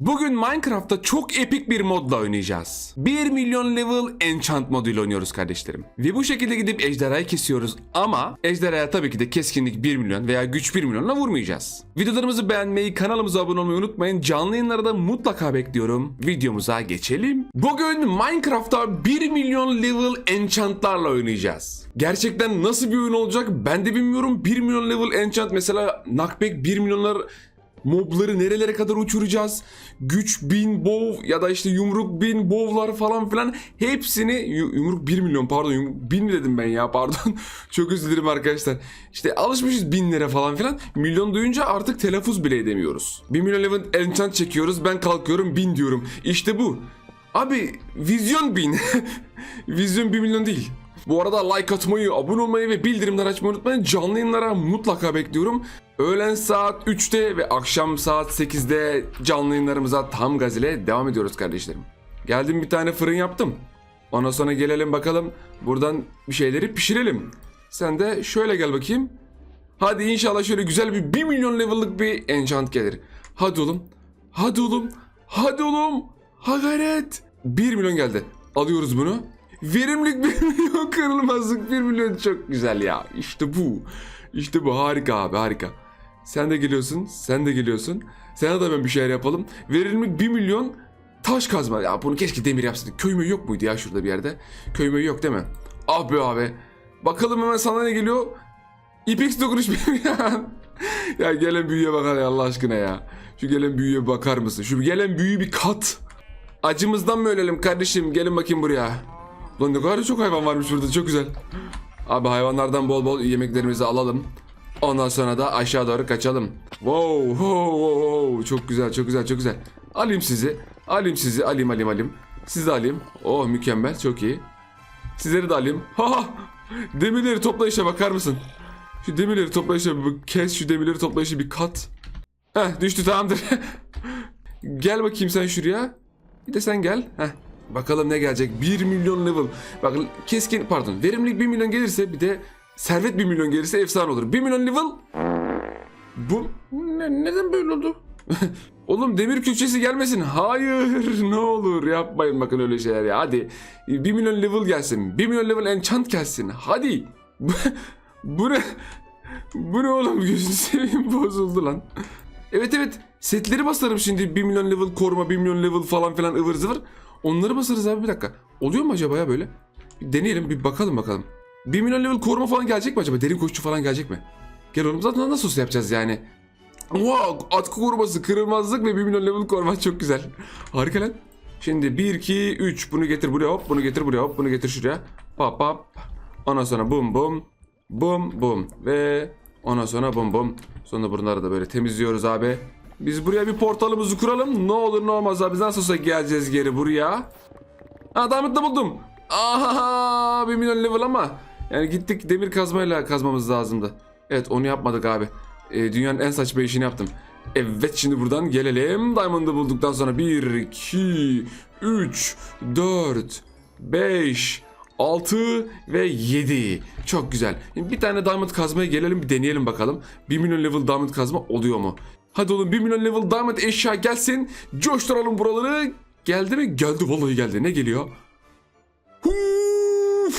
Bugün Minecraft'ta çok epik bir modla oynayacağız. 1 milyon level enchant moduyla oynuyoruz kardeşlerim. Ve bu şekilde gidip ejderhayı kesiyoruz ama ejderhaya tabii ki de keskinlik 1 milyon veya güç 1 milyonla vurmayacağız. Videolarımızı beğenmeyi, kanalımıza abone olmayı unutmayın. Canlı yayınları da mutlaka bekliyorum. Videomuza geçelim. Bugün Minecraft'ta 1 milyon level enchantlarla oynayacağız. Gerçekten nasıl bir oyun olacak ben de bilmiyorum. 1 milyon level enchant mesela knockback 1 milyonlar mobları nerelere kadar uçuracağız? Güç bin bov ya da işte yumruk bin bovlar falan filan hepsini yu- yumruk 1 milyon pardon yumruk 1000 dedim ben ya pardon. Çok özür dilerim arkadaşlar. İşte alışmışız binlere falan filan. Milyon duyunca artık telaffuz bile edemiyoruz. 1 milyon level enchant çekiyoruz ben kalkıyorum 1000 diyorum. İşte bu. Abi vizyon 1000. vizyon 1 milyon değil. Bu arada like atmayı, abone olmayı ve bildirimler açmayı unutmayın. Canlı yayınlara mutlaka bekliyorum. Öğlen saat 3'te ve akşam saat 8'de canlı yayınlarımıza tam gaz ile devam ediyoruz kardeşlerim. Geldim bir tane fırın yaptım. Ondan sonra gelelim bakalım buradan bir şeyleri pişirelim. Sen de şöyle gel bakayım. Hadi inşallah şöyle güzel bir 1 milyon level'lık bir enchant gelir. Hadi oğlum. Hadi oğlum. Hadi oğlum. Ha gayret. 1 milyon geldi. Alıyoruz bunu. Verimlilik 1 milyon kırılmazlık 1 milyon çok güzel ya. İşte bu. İşte bu harika abi harika. Sen de geliyorsun. Sen de geliyorsun. Sana da ben bir şeyler yapalım. Verimlilik 1 milyon taş kazma. Ya bunu keşke demir yapsaydık. Köy mü yok muydu ya şurada bir yerde? Köy mü yok değil mi? Ah be abi. Bakalım hemen sana ne geliyor? İpex dokunuş ya. gelen büyüye bakar ya Allah aşkına ya. Şu gelen büyüye bakar mısın? Şu gelen büyüyü bir kat. Acımızdan mı ölelim kardeşim? Gelin bakayım buraya. Lan ne kadar çok hayvan varmış burada çok güzel. Abi hayvanlardan bol bol yemeklerimizi alalım. Ondan sonra da aşağı doğru kaçalım. Wow, wow, wow, wow. Çok güzel, çok güzel, çok güzel. Alayım sizi. Alayım sizi. Alayım, alayım, alayım. Sizi de alayım. Oh mükemmel, çok iyi. Sizleri de alayım. Ha! Demirleri toplayışa bakar mısın? Şu demirleri toplayışa bir kes şu demirleri toplayışa bir kat. Heh düştü tamamdır. gel bakayım sen şuraya. Bir de sen gel. Heh. Bakalım ne gelecek? 1 milyon level. Bakın keskin pardon verimlilik 1 milyon gelirse bir de servet 1 milyon gelirse efsane olur. 1 milyon level. Bu ne- neden böyle oldu? Oğlum demir külçesi gelmesin. Hayır ne olur yapmayın bakın öyle şeyler ya. Hadi 1 milyon level gelsin. 1 milyon level enchant gelsin. Hadi. Bu ne? Bu ne oğlum gözünü seveyim bozuldu lan. Evet evet setleri basarım şimdi 1 milyon level koruma 1 milyon level falan filan ıvır zıvır. Onları basarız abi bir dakika. Oluyor mu acaba ya böyle? Bir deneyelim bir bakalım bakalım. 1 milyon level koruma falan gelecek mi acaba? Derin koşucu falan gelecek mi? Gel oğlum zaten nasıl olsa yapacağız yani. Wow, atkı koruması, kırılmazlık ve 1 milyon level koruma çok güzel. Harika lan. Şimdi 1, 2, 3 bunu getir buraya hop, bunu getir buraya hop, bunu getir şuraya. Pap pap. Ondan sonra bum bum. Bum bum. Ve ondan sonra bum bum. Sonra bunları da böyle temizliyoruz abi. Biz buraya bir portalımızı kuralım. Ne olur ne olmaz abi. Nasıl olsa geleceğiz geri buraya. Ha Diamond'da buldum. Aha 1 milyon level ama. Yani gittik demir kazmayla kazmamız lazımdı. Evet onu yapmadık abi. Ee, dünyanın en saçma işini yaptım. Evet şimdi buradan gelelim. Diamond'ı bulduktan sonra 1, 2, 3, 4, 5, 6 ve 7. Çok güzel. Bir tane diamond kazmaya gelelim bir deneyelim bakalım. 1 milyon level diamond kazma oluyor mu? Hadi oğlum 1 milyon level diamond eşya gelsin. Coşturalım buraları. Geldi mi? Geldi vallahi geldi. Ne geliyor? Huu,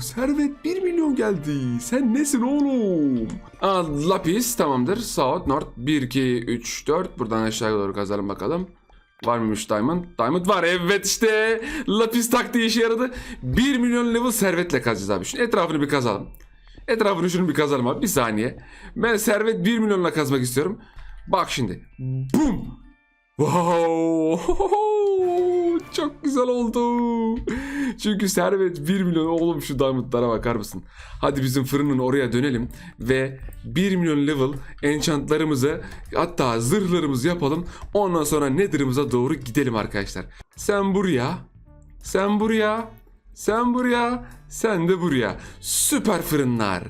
Servet 1 milyon geldi. Sen nesin oğlum? Aa, lapis tamamdır. South, North 1, 2, 3, 4. Buradan aşağıya doğru kazalım bakalım. Var mıymış Diamond? Diamond var. Evet işte. Lapis taktiği işe yaradı. 1 milyon level servetle kazacağız abi. Şunun etrafını bir kazalım. Etrafını şunu bir kazalım abi. Bir saniye. Ben servet 1 milyonla kazmak istiyorum. Bak şimdi. Bum. Wow. Çok güzel oldu. Çünkü servet 1 milyon oğlum şu diamondlara bakar mısın? Hadi bizim fırının oraya dönelim ve 1 milyon level enchantlarımızı hatta zırhlarımızı yapalım. Ondan sonra nether'ımıza doğru gidelim arkadaşlar. Sen buraya, sen buraya, sen buraya, sen de buraya. Süper fırınlar.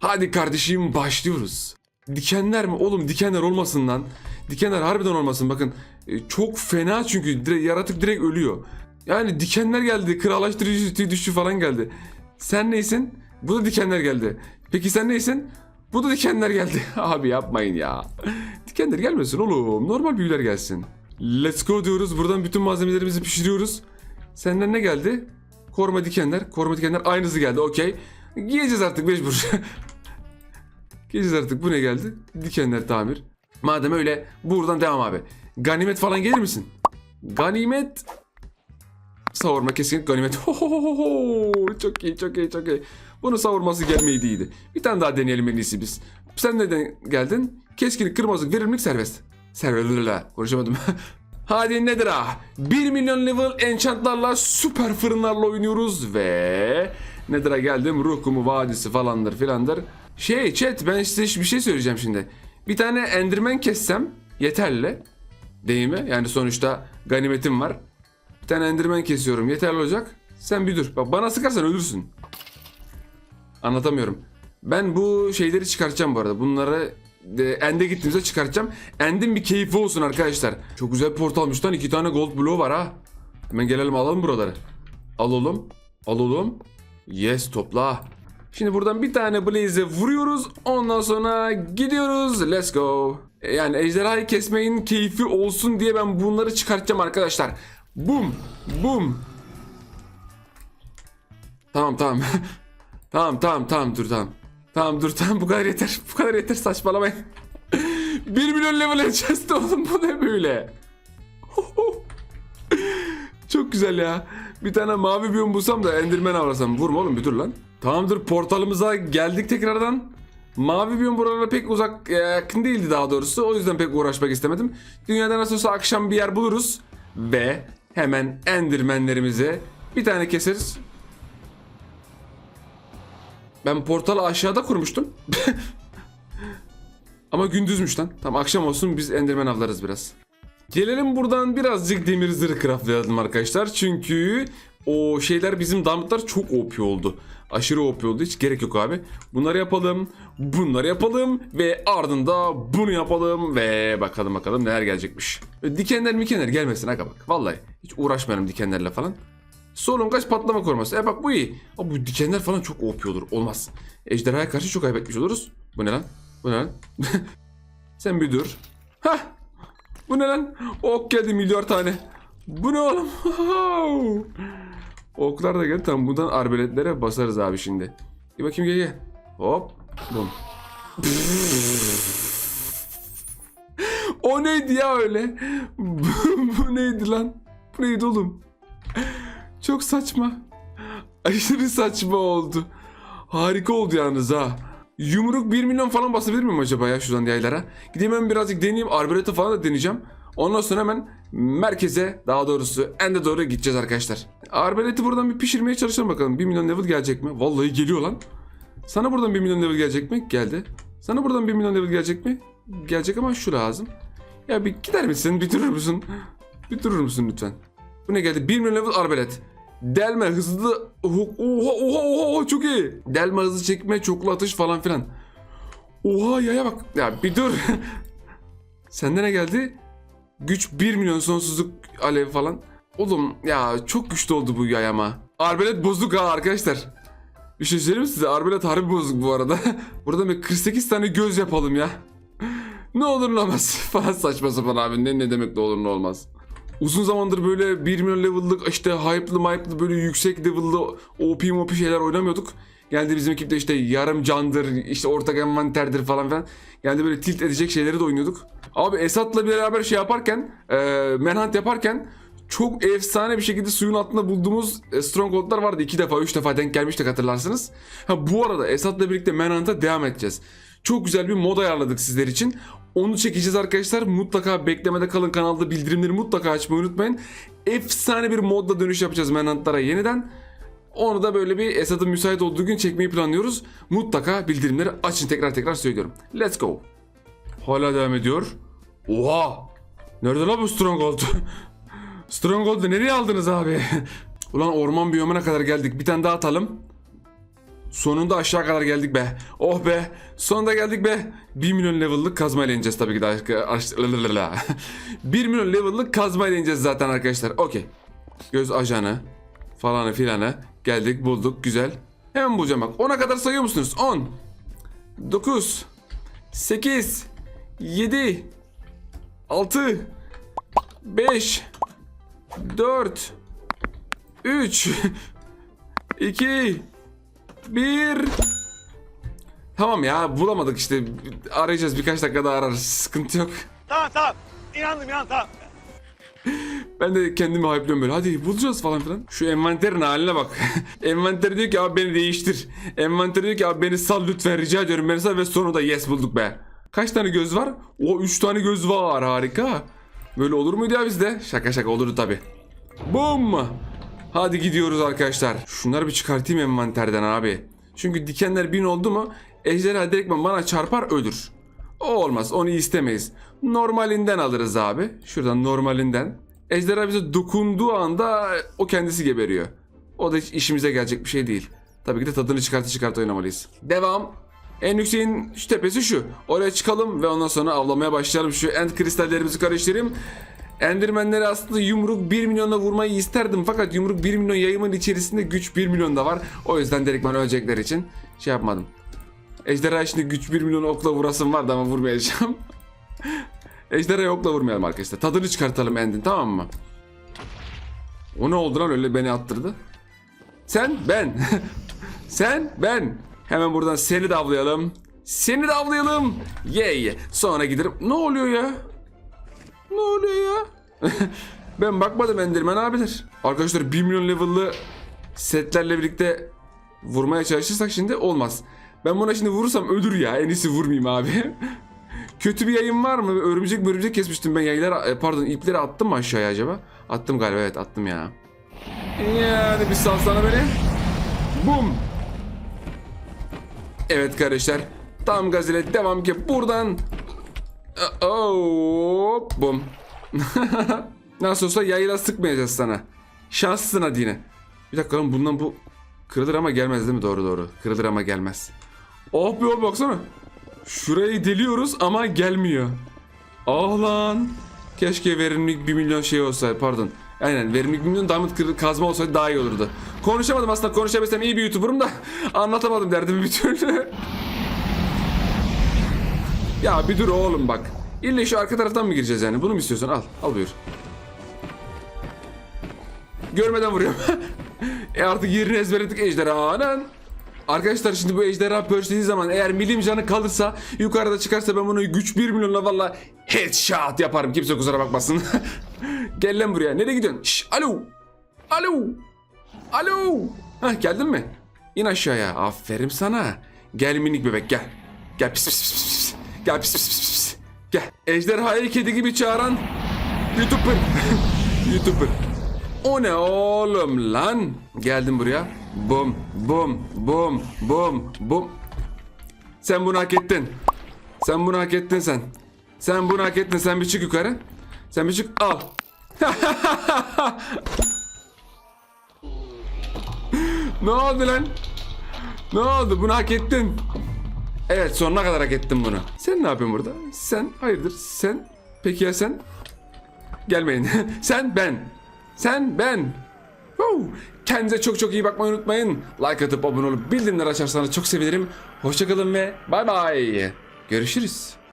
Hadi kardeşim başlıyoruz. Dikenler mi? Oğlum dikenler olmasın lan. Dikenler harbiden olmasın bakın. E, Çok fena çünkü direkt, yaratık direkt ölüyor. Yani dikenler geldi. Krallaştırıcı düştü falan geldi. Sen neysin? Bu da dikenler geldi. Peki sen neysin? Bu da dikenler geldi. Abi yapmayın ya. Dikenler gelmesin oğlum. Normal büyüler gelsin. Let's go diyoruz. Buradan bütün malzemelerimizi pişiriyoruz. Senden ne geldi? Koruma dikenler. Koruma dikenler aynısı geldi. Okey. Giyeceğiz artık mecbur. Giyeceğiz artık. Bu ne geldi? Dikenler tamir. Madem öyle buradan devam abi. Ganimet falan gelir misin? Ganimet. Savurma kesin ganimet. Ho, ho, ho, ho. Çok iyi çok iyi çok iyi. Bunu savurması gelmeydi iyiydi. Bir tane daha deneyelim en iyisi biz. Sen neden geldin? Keskinlik, kırmızılık, verimlilik serbest. Serbest. Konuşamadım. Hadi nedir ha? 1 milyon level enchantlarla süper fırınlarla oynuyoruz ve Nether'a geldim ruh kumu vadisi falandır filandır. Şey chat ben size bir şey söyleyeceğim şimdi. Bir tane enderman kessem yeterli. Değil mi? Yani sonuçta ganimetim var. Bir tane enderman kesiyorum yeterli olacak. Sen bir dur. Bak bana sıkarsan ölürsün. Anlatamıyorum. Ben bu şeyleri çıkartacağım bu arada. Bunları End'e gittiğimizde çıkartacağım. End'in bir keyfi olsun arkadaşlar. Çok güzel bir portalmış lan. iki tane gold bloğu var ha. Hemen gelelim alalım buraları. Alalım. Alalım. Yes topla. Şimdi buradan bir tane Blaze'e vuruyoruz. Ondan sonra gidiyoruz. Let's go. E, Yani ejderhayı kesmeyin keyfi olsun diye ben bunları çıkartacağım arkadaşlar. Bum. Bum. Tamam tamam. tamam tamam tamam dur tamam. Tamam dur tamam bu kadar yeter. Bu kadar yeter saçmalamayın. 1 milyon level edeceğiz oğlum bu ne böyle? Çok güzel ya. Bir tane mavi biyom bulsam da endirmen avlasam. Vurma oğlum bir dur lan. Tamamdır portalımıza geldik tekrardan. Mavi biyom buralara pek uzak e, yakın değildi daha doğrusu. O yüzden pek uğraşmak istemedim. Dünyada nasıl olsa akşam bir yer buluruz. Ve hemen endirmenlerimizi bir tane keseriz. Ben portalı aşağıda kurmuştum. Ama gündüzmüş lan. Tamam akşam olsun biz enderman avlarız biraz. Gelelim buradan birazcık demir zırh craftlayalım arkadaşlar. Çünkü o şeyler bizim damıtlar çok OP oldu. Aşırı OP oldu. Hiç gerek yok abi. Bunları yapalım. Bunları yapalım. Ve ardında bunu yapalım. Ve bakalım bakalım neler gelecekmiş. Dikenler mikenler gelmesin aga bak. Vallahi hiç uğraşmayalım dikenlerle falan. Solun kaç patlama koruması. E bak bu iyi. Ama bu dikenler falan çok OP olur. Olmaz. Ejderhaya karşı çok kaybetmiş oluruz. Bu ne lan? Bu ne lan? Sen bir dur. Hah. Bu ne lan? Ok geldi milyar tane. Bu ne oğlum? Oklar da geldi. Tamam bundan arbeletlere basarız abi şimdi. Bir bakayım gel gel. Hop. Bum. o neydi ya öyle? Bu neydi lan? Bu neydi oğlum? Çok saçma. Aşırı saçma oldu. Harika oldu yalnız ha. Yumruk 1 milyon falan basabilir miyim acaba ya şuradan yaylara? Gideyim hemen birazcık deneyeyim. Arbalete falan da deneyeceğim. Ondan sonra hemen merkeze daha doğrusu ende doğru gideceğiz arkadaşlar. Arbaleti buradan bir pişirmeye çalışalım bakalım. 1 milyon level gelecek mi? Vallahi geliyor lan. Sana buradan 1 milyon level gelecek mi? Geldi. Sana buradan 1 milyon level gelecek mi? Gelecek ama şu lazım. Ya bir gider misin? Bir durur musun? Bir durur musun lütfen? Bu ne geldi? 1 milyon level arbelet. Delme hızlı oha oha oha çok iyi. Delme hızlı çekme çoklu atış falan filan. Oha yaya bak. Ya bir dur. Sende ne geldi? Güç 1 milyon sonsuzluk alev falan. Oğlum ya çok güçlü oldu bu yayama. Arbelet bozuk ha arkadaşlar. Bir şey söyleyeyim size? Arbelet harbi bozuk bu arada. Burada bir 48 tane göz yapalım ya. ne olur ne olmaz falan saçma sapan abi. Ne, ne demek ne olur ne olmaz. Uzun zamandır böyle 1 milyon level'lık işte hype'lı hype'lı böyle yüksek level'lı OP MOP şeyler oynamıyorduk. Geldi bizim ekipte işte yarım candır, işte ortak envanterdir falan filan. Geldi böyle tilt edecek şeyleri de oynuyorduk. Abi Esat'la beraber şey yaparken, e, Manhunt yaparken çok efsane bir şekilde suyun altında bulduğumuz e, stronghold'lar vardı. iki defa, üç defa denk gelmiştik hatırlarsınız. Ha bu arada Esat'la birlikte Manhunt'a devam edeceğiz. Çok güzel bir mod ayarladık sizler için. Onu çekeceğiz arkadaşlar. Mutlaka beklemede kalın kanalda bildirimleri mutlaka açmayı unutmayın. Efsane bir modla dönüş yapacağız Manhunt'lara yeniden. Onu da böyle bir Esad'ın müsait olduğu gün çekmeyi planlıyoruz. Mutlaka bildirimleri açın tekrar tekrar söylüyorum. Let's go. Hala devam ediyor. Oha! Nerede lan bu Stronghold? Stronghold'u nereye aldınız abi? Ulan orman biyomuna kadar geldik. Bir tane daha atalım. Sonunda aşağı kadar geldik be. Oh be. Sonunda geldik be. 1 milyon level'lık kazmayla ineceğiz tabii ki de. Lalalala. 1 milyon level'lık kazmayla ineceğiz zaten arkadaşlar. Okey. Göz ajanı falanı filanı. Geldik bulduk güzel. Hemen bulacağım bak. 10'a kadar sayıyor musunuz? 10 9 8 7 6 5 4 3 2 1 Tamam ya bulamadık işte arayacağız birkaç dakika daha ararız sıkıntı yok. Tamam tamam. İnandım inan tamam. Ben de kendimi hype'lıyorum böyle hadi bulacağız falan filan. Şu envanterin haline bak. Envanter diyor ki abi beni değiştir. Envanter diyor ki abi beni sal lütfen rica ediyorum beni sal ve sonunda yes bulduk be. Kaç tane göz var? O 3 tane göz var harika. Böyle olur muydu ya bizde? Şaka şaka olurdu tabi. Bum. Hadi gidiyoruz arkadaşlar. Şunları bir çıkartayım envanterden abi. Çünkü dikenler bin oldu mu ejderha direktman bana çarpar ölür. O olmaz onu istemeyiz. Normalinden alırız abi. Şuradan normalinden. Ejderha bize dokunduğu anda o kendisi geberiyor. O da işimize gelecek bir şey değil. Tabii ki de tadını çıkartı çıkartı oynamalıyız. Devam. En yükseğin şu tepesi şu. Oraya çıkalım ve ondan sonra avlamaya başlayalım. Şu end kristallerimizi karıştırayım. Endermenleri aslında yumruk 1 milyonla vurmayı isterdim. Fakat yumruk 1 milyon yayımın içerisinde güç 1 milyon da var. O yüzden direktman ölecekler için şey yapmadım. Ejderha şimdi güç 1 milyon okla vurasım vardı ama vurmayacağım. Ejderha okla vurmayalım arkadaşlar. Tadını çıkartalım End'in tamam mı? O ne oldu lan öyle beni attırdı. Sen ben. Sen ben. Hemen buradan seni de avlayalım. Seni de avlayalım. Yey. Sonra giderim. Ne oluyor ya? Ne oluyor ya? ben bakmadım Enderman abiler. Arkadaşlar 1 milyon level'lı setlerle birlikte vurmaya çalışırsak şimdi olmaz. Ben buna şimdi vurursam ölür ya. En iyisi vurmayayım abi. Kötü bir yayın var mı? Örümcek örümcek kesmiştim ben yayları e, pardon ipleri attım mı aşağıya acaba? Attım galiba evet attım ya. Yani bir salsana beni. Bum. Evet kardeşler. Tam gaz ile devam ki buradan. Hop bum. Nasıl olsa yayla sıkmayacağız sana. Şanslısın hadi. Bir dakika lan bundan bu kırılır ama gelmez değil mi? Doğru doğru. Kırılır ama gelmez. Oh bir ol baksana. Şurayı deliyoruz ama gelmiyor. Ah lan. Keşke verimlilik 1 milyon şey olsaydı pardon. Aynen verimlilik 1 milyon diamond kazma olsaydı daha iyi olurdu. Konuşamadım aslında konuşabilsem iyi bir youtuberım da anlatamadım derdimi bir türlü. Ya bir dur oğlum bak. İlle şu arka taraftan mı gireceğiz yani? Bunu mu istiyorsun? Al. Al buyur. Görmeden vuruyorum. e artık yerini ezberledik ejderhanın. Arkadaşlar şimdi bu ejderha pörçlediği zaman eğer milim canı kalırsa yukarıda çıkarsa ben bunu güç 1 milyonla valla headshot yaparım. Kimse kusura bakmasın. Gel lan buraya. Nereye gidiyorsun? Şş, alo. Alo. Alo. Hah geldin mi? İn aşağıya. Aferin sana. Gel minik bebek gel. Gel pis pis pis pis. Gel pis pis pis, pis. Gel. Ejderhayı kedi gibi çağıran YouTuber. YouTuber. O ne oğlum lan? Geldim buraya. Bum bum bum bum bum. Sen bunu hak ettin. Sen bunu hak ettin sen. Sen bunu hak ettin. Sen bir çık yukarı. Sen bir çık al. ne oldu lan? Ne oldu? Bunu hak ettin. Evet sonuna kadar hak ettin bunu. Sen ne yapıyorsun burada? Sen hayırdır? Sen peki ya sen? Gelmeyin. sen ben. Sen ben. Woo! Kendinize çok çok iyi bakmayı unutmayın. Like atıp abone olup bildirimleri açarsanız çok sevinirim. Hoşçakalın ve bay bay. Görüşürüz.